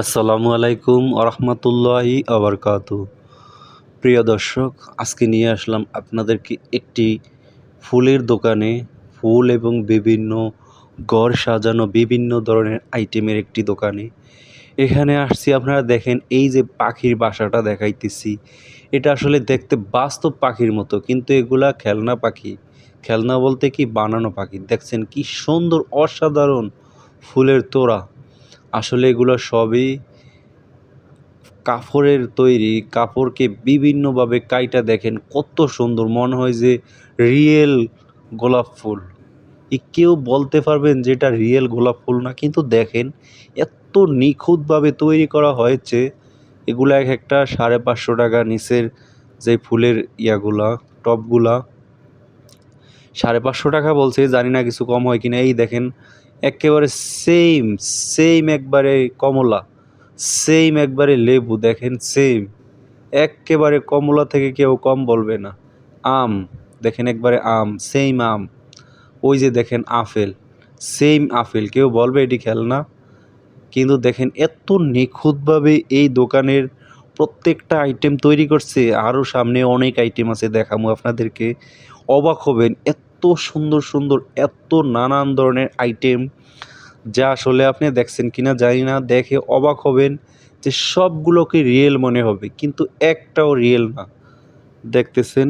আসসালামু আলাইকুম আরহামতুল্লাহি আবরকাত প্রিয় দর্শক, আজকে নিয়ে আসলাম আপনাদেরকে একটি ফুলের দোকানে ফুল এবং বিভিন্ন ঘর সাজানো বিভিন্ন ধরনের আইটেমের একটি দোকানে। এখানে আসছি, আপনারা দেখেন এই যে পাখির বাসাটা দেখাইতেছি। এটা আসলে দেখতে বাস্তব পাখির মতো, কিন্তু এগুলা খেলনা পাখি। খেলনা বলতে কি বানানো পাখি? দেখছেন কি সুন্দর, অসাধারণ ফুলের তোড়া। আসলে এগুলো সবই কাপড়ের তৈরি। কাপড়কে বিভিন্নভাবে কাইটা দেখেন, কত সুন্দর। মনে হয় যে রিয়েল গোলাপ ফুল। কেউ বলতে পারবেন যে এটা রিয়েল গোলাপ ফুল না, কিন্তু দেখেন এত নিখুঁতভাবে তৈরি করা হয়েছে। এগুলো এক একটা সাড়ে পাঁচশো টাকা নিচের যে ফুলের ইয়াগুলা, টপগুলা, সাড়ে পাঁচশো টাকা বলছে, জানি না কিছু কম হয় কিনা। এই দেখেন একেবারে সেম সেম একবারে কমলা সেম একবারে লেবু, দেখেন সেম একেবারে কমলা থেকে কেউ কম বলবে না। আম, দেখেন একবারে আম সেম আম। ওই যে দেখেন আপেল সেম আপেল। কেউ বলবে এটি খেলনা? কিন্তু দেখেন এত নিখুঁতভাবে এই দোকানের প্রত্যেকটা আইটেম তৈরি করছে। আরও সামনে অনেক আইটেম আছে দেখাবো আপনাদেরকে। অবাক হবেন, এত সুন্দর সুন্দর, এত নানান ধরনের আইটেম যা আসলে আপনি দেখছেন কিনা জানি না, দেখে অবাক হবেন যে সবগুলোকে রিয়েল মনে হবে, কিন্তু একটাও রিয়েল না। দেখতেছেন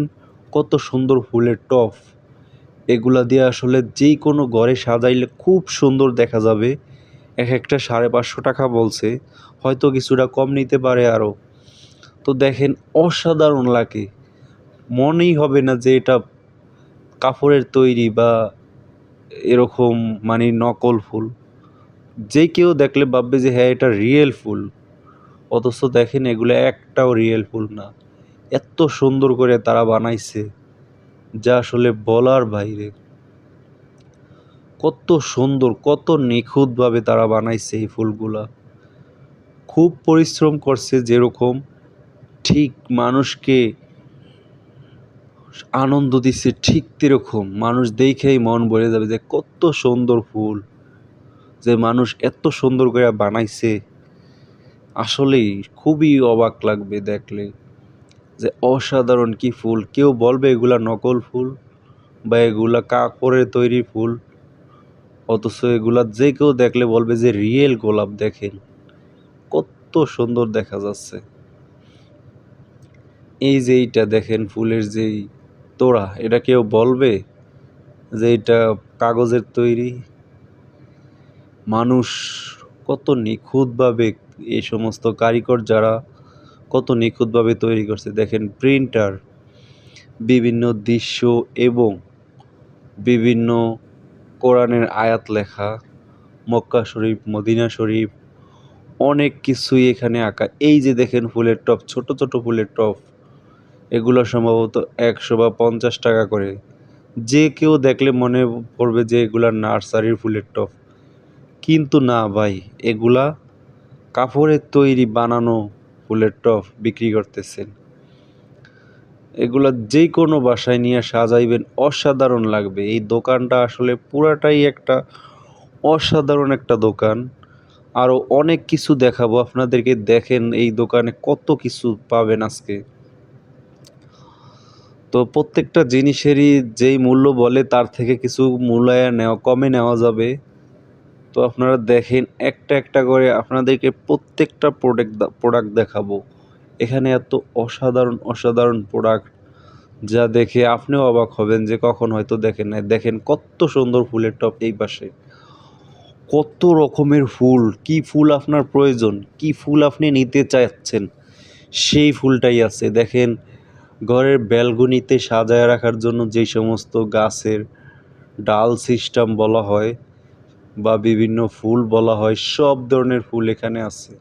কত সুন্দর ফুলের টপ, এগুলা দিয়ে আসলে যেই কোনো ঘরে সাজাইলে খুব সুন্দর দেখা যাবে। এক একটা সাড়ে পাঁচশো টাকা বলছে, হয়তো কিছুটা কম নিতে পারে আরও তো দেখেন অসাধারণ লাগে। মনেই হবে না যে এটা কাপড়ের তৈরি বা এরকম মানে নকল ফুল, যে কেউ দেখলে ভাববে যে হ্যাঁ এটা রিয়েল ফুল। অথচ দেখেন এগুলো একটাও রিয়েল ফুল না। এত সুন্দর করে তারা বানাইছে, যা আসলে বলার বাইরে। কত সুন্দর, কত নিখুঁতভাবে তারা বানাইছে এই ফুলগুলা। খুব পরিশ্রম করছে যেরকম ঠিক মানুষকে আনন্দ দিচ্ছে ঠিক তেরকম। মানুষ দেখেই মন ভরে যাবে যে কত সুন্দর ফুল, যে মানুষ এত সুন্দর করে বানাইছে। আসলেই খুবই অবাক লাগবে দেখলে যে অসাধারণ কি ফুল। কেউ বলবে এগুলা নকল ফুল বা এগুলা কাপড়ের তৈরি ফুল, অথচ এগুলা যে কেউ দেখলে বলবে যে রিয়েল গোলাপ দেখেন। কত সুন্দর দেখা যাচ্ছে। এই যে এইটা দেখেন ফুলের যেই তোড়া এটা কেউ বলবে যে এটা কাগজের তৈরি? মানুষ কত নিখুঁতভাবে এই সমস্ত কারিগর যারা কত নিখুঁতভাবে তৈরি করছে। দেখেন প্রিন্টার, বিভিন্ন দৃশ্য এবং বিভিন্ন কোরআনের আয়াত লেখা, মক্কা শরীফ, মদিনা শরীফ, অনেক কিছুই এখানে আঁকা। এই যে দেখেন ফুলের টপ, ছোট ছোট ফুলের টপ এগুলো সম্ভবত একশো বা পঞ্চাশ টাকা করে। যে কেউ দেখলে মনে পড়বে যে এগুলা নার্সারির ফুলের টপ কিন্তু না ভাই, এগুলা কাপড়ের তৈরি বানানো ফুলের টপ বিক্রি করতেছেন। এগুলা যে কোনো বাসায় নিয়ে সাজাইবেন অসাধারণ লাগবে। এই দোকানটা আসলে পুরাটাই একটা অসাধারণ একটা দোকান। আরও অনেক কিছু দেখাবো। আপনাদেরকে দেখেন এই দোকানে কত কিছু পাবেন আজকে। তো প্রত্যেকটা জিনিসেরই যেই মূল্য বলে তার থেকে কিছু মূল্যায়ন নেওয়া, কমে নেওয়া যাবে। তো আপনারা দেখেন একটা একটা করে আপনাদেরকে প্রত্যেকটা প্রোডাক্ট প্রোডাক্ট দেখাবো। এখানে এত অসাধারণ অসাধারণ প্রোডাক্ট যা দেখে আপনিও অবাক হবেন যে কখন হয়তো দেখেন নাই। দেখেন কত সুন্দর ফুলের টপ এই পাশে। কত রকমের ফুল, কি ফুল আপনার প্রয়োজন, কি ফুল আপনি নিতে চাচ্ছেন, সেই ফুলটাই আছে। দেখেন ঘরের ব্যালকনিতে সাজায় রাখার জন্য যেই সমস্ত গাছের ডাল সিস্টেম বলা হয় বা বিভিন্ন ফুল বলা হয়, সব ধরনের ফুল এখানে আছে।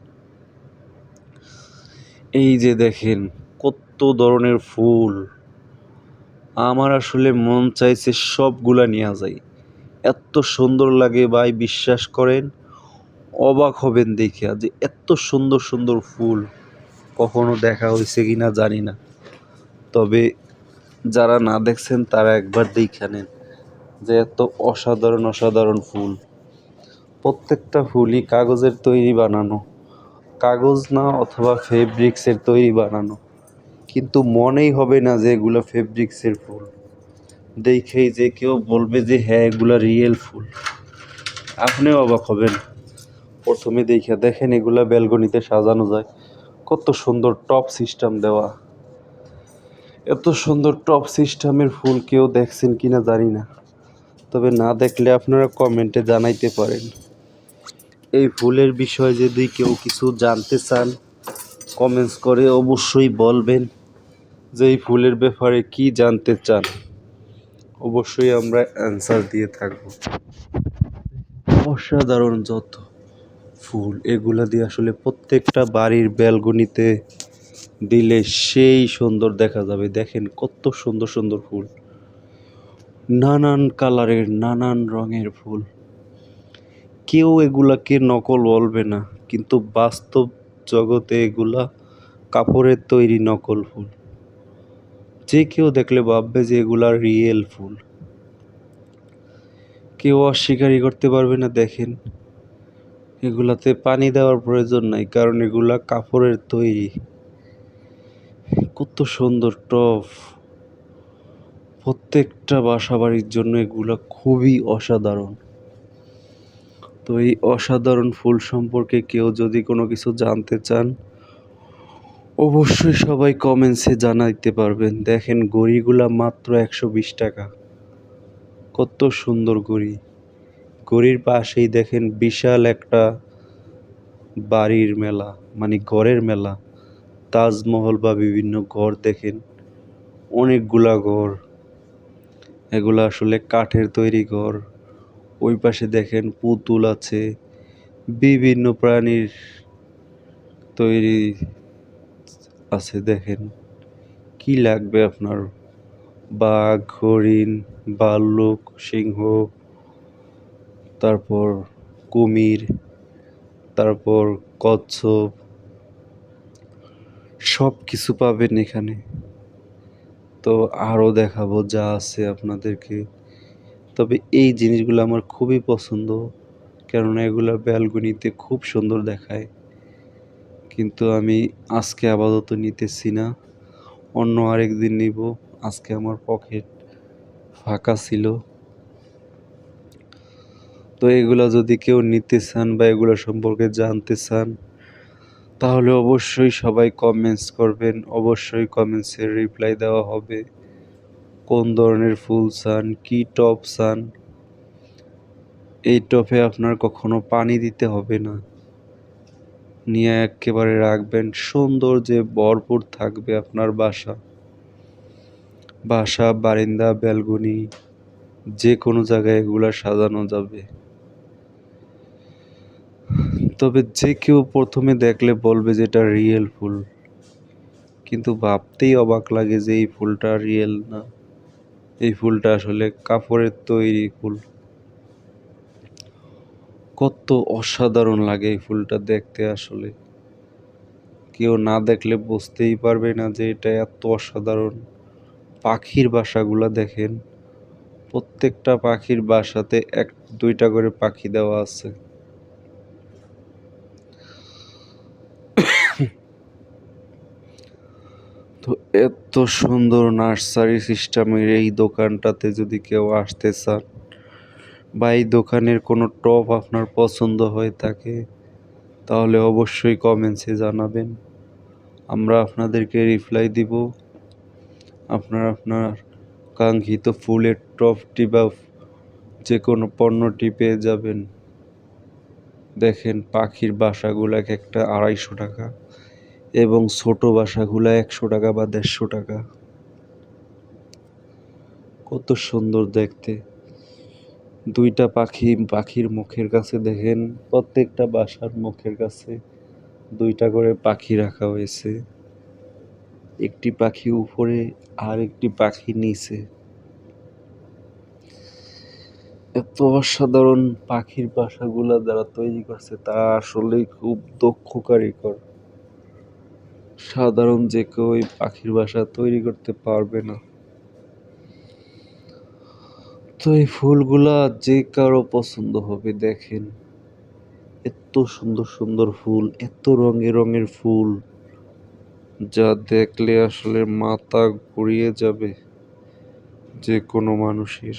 এই যে দেখেন, কত ধরনের ফুল। আমার আসলে মন চাইছে সবগুলা নেওয়া যায় এত সুন্দর লাগে ভাই, বিশ্বাস করেন? অবাক হবেন দেখিয়া যে এত সুন্দর সুন্দর ফুল। কখনো দেখা হয়েছে কি না জানি না। তবে যারা না দেখছেন, তারা একবার দেখে নেন যে এত অসাধারণ অসাধারণ ফুল। প্রত্যেকটা ফুলই কাগজের তৈরি বানানো। কাগজ না, অথবা ফেব্রিক্সের তৈরি বানানো। কিন্তু মনেই হবে না যে এগুলো ফেব্রিক্সের ফুল। দেখেই যে কেউ বলবে যে হ্যাঁ এগুলা রিয়েল ফুল। আপনিও অবাক হবেন। প্রথমে দেখে দেখেন এগুলা ব্যালকনিতে সাজানো যায়। কত সুন্দর টপ সিস্টেম দেওয়া। এত সুন্দর টপ সিস্টেমের ফুল কেউ দেখছেন কি না জানি না। তবে না দেখলে আপনারা কমেন্টে জানাইতে পারেন। এই ফুলের বিষয়ে যদি কেউ কিছু জানতে চান কমেন্টস করে অবশ্যই বলবেন যে এই ফুলের ব্যাপারে কি জানতে চান। অবশ্যই আমরা অ্যান্সার দিয়ে থাকব। অসাধারণ যত ফুল, এগুলা দিয়ে আসলে প্রত্যেকটা বাড়ির ব্যালকনিতে দিলে সেই সুন্দর দেখা যাবে। দেখেন কত সুন্দর সুন্দর ফুল। নানান কালারের, নানান রঙের ফুল। কেউ এগুলাকে নকল বলবে না, কিন্তু বাস্তব জগতে এগুলা কাপড়ের তৈরি নকল ফুল। যে কেউ দেখলে ভাববে যে এগুলা রিয়েল ফুল। কেউ অস্বীকারই করতে পারবে না, দেখেন। এগুলাতে পানি দেওয়ার প্রয়োজন নাই, কারণ এগুলা কাপড়ের তৈরি। কত সুন্দর টফ। প্রত্যেকটা বাসা বাড়ির জন্য এগুলা খুবই অসাধারণ। তো এই অসাধারণ ফুল সম্পর্কে কেউ যদি কোনো কিছু জানতে চান, অবশ্যই সবাই কমেন্টসে জানাইতে পারবেন। দেখেন গড়িগুলা মাত্র একশো বিশ টাকা। কত সুন্দর গড়ি। গড়ির পাশেই দেখেন বিশাল একটা বাড়ির মেলা মানে ঘরের মেলা। তাজমহল বা বিভিন্ন ঘর দেখেন, অনেকগুলা ঘর। এগুলো আসলে কাঠের তৈরি ঘর। ওই পাশে দেখেন পুতুল আছে, বিভিন্ন প্রাণীর তৈরি আছে দেখেন। কি লাগবে আপনার? বাঘ, হরিণ ভাল্লুক সিংহ, তারপর কুমির, তারপর কচ্ছপ সব কিছু পাবেন এখানে। তো আরও দেখাবো যা আছে আপনাদেরকে। তবে এই জিনিসগুলো আমার খুবই পছন্দ, কেননা এগুলো ব্যালকনিতে খুব সুন্দর দেখায়। কিন্তু আমি আজকে আপাতত নিতেছি না। অন্য আরেক দিন নিব। আজকে আমার পকেট ফাঁকা ছিল। তো এগুলো যদি কেউ নিতে চান বা এগুলো সম্পর্কে জানতে চান তাহলে অবশ্যই সবাই কমেন্টস করবেন, অবশ্যই কমেন্টসের রিপ্লাই দেওয়া হবে। কোন ধরনের ফুল চান, কী টপ চান, এই টপে আপনার কখনো পানি দিতে হবে না। নিয়ে একেবারে রাখবেন, সুন্দর যে ভরপুর থাকবে আপনার বাসা। বাসা, বারিন্দা ব্যালকনি যে কোনো জায়গায় এগুলা সাজানো যাবে। তবে যে কেউ প্রথমে দেখলে বলবে যে এটা রিয়েল ফুল। কিন্তু ভাবতেই অবাক লাগে যে এই ফুলটা রিয়েল না। এই ফুলটা আসলে কাপড়ের তৈরি ফুল। কত অসাধারণ লাগে এই ফুলটা দেখতে আসলে। কেউ না দেখলে বুঝতেই পারবে না যে এটা এত অসাধারণ। পাখির বাসাগুলো দেখেন। প্রত্যেকটা পাখির বাসাতে এক দুইটা করে পাখি দেওয়া আছে। তো এত সুন্দর নার্সারি সিস্টেমের এই দোকানটাতে যদি কেউ আসতে চান বা এই দোকানের কোনো টপ আপনার পছন্দ হয়ে থাকে, তাহলে অবশ্যই কমেন্টসে জানাবেন। আমরা আপনাদেরকে রিপ্লাই দিব। আপনার আপনার কাঙ্ক্ষিত ফুলের টপটি বা যে কোনো পণ্যটি পেয়ে যাবেন। দেখেন পাখির বাসাগুলো এক একটা আড়াইশো টাকা। এবং ছোট বাসাগুলো একশো টাকা বা দেড়শো টাকা। কত সুন্দর দেখতে। দুইটা পাখি, পাখির মুখের কাছে দেখেন, প্রত্যেকটা বাসার মুখের কাছে দুইটা করে পাখি রাখা হয়েছে। একটি পাখি উপরে, আর একটি পাখি নিচে। এত অসাধারণ পাখির বাসাগুলা যারা তৈরি করছে, তারা আসলেই খুব দক্ষ কারিগর। সাধারণ যে কেউ ওই পাখির বাসা তৈরি করতে পারবে না। তো এই ফুলগুলা যে কারও পছন্দ হবে, দেখেন। এত সুন্দর সুন্দর ফুল, এত রঙের রঙের ফুল, যা দেখলে আসলে মাথা ঘুরিয়ে যাবে যে কোনো মানুষের।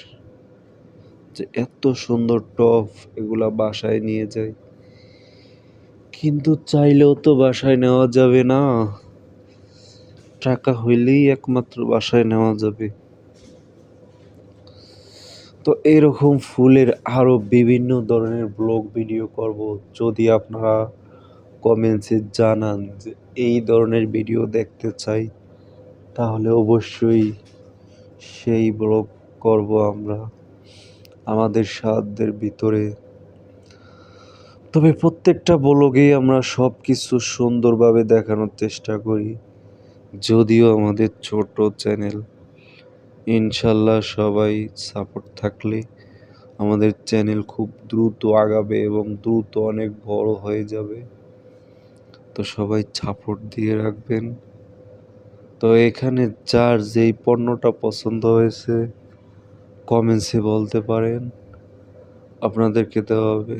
যে এত সুন্দর টব এগুলা বাসায় নিয়ে যায়। কিন্তু চাইলেও তো বাসায় নেওয়া যাবে না। টাকা হইলেই একমাত্র বাসায় নেওয়া যাবে। তো এরকম ফুলের আরও বিভিন্ন ধরনের ব্লগ ভিডিও করব। যদি আপনারা কমেন্টসে জানান যে এই ধরনের ভিডিও দেখতে চাই, তাহলে অবশ্যই সেই ব্লগ করব আমরা। আমাদের সাধ্যের ভিতরে তবে প্রত্যেকটা ব্লগেই আমরা সব কিছু সুন্দরভাবে দেখানোর চেষ্টা করি। যদিও আমাদের ছোট চ্যানেল, ইনশাল্লাহ সবাই সাপোর্ট থাকলে আমাদের চ্যানেল খুব দ্রুত আগাবে এবং দ্রুত অনেক বড় হয়ে যাবে। তো সবাই সাপোর্ট দিয়ে রাখবেন। তো এখানে যার যেই পণ্যটা পছন্দ হয়েছে কমেন্টসে বলতে পারেন। আপনাদেরকে দেওয়া হবে।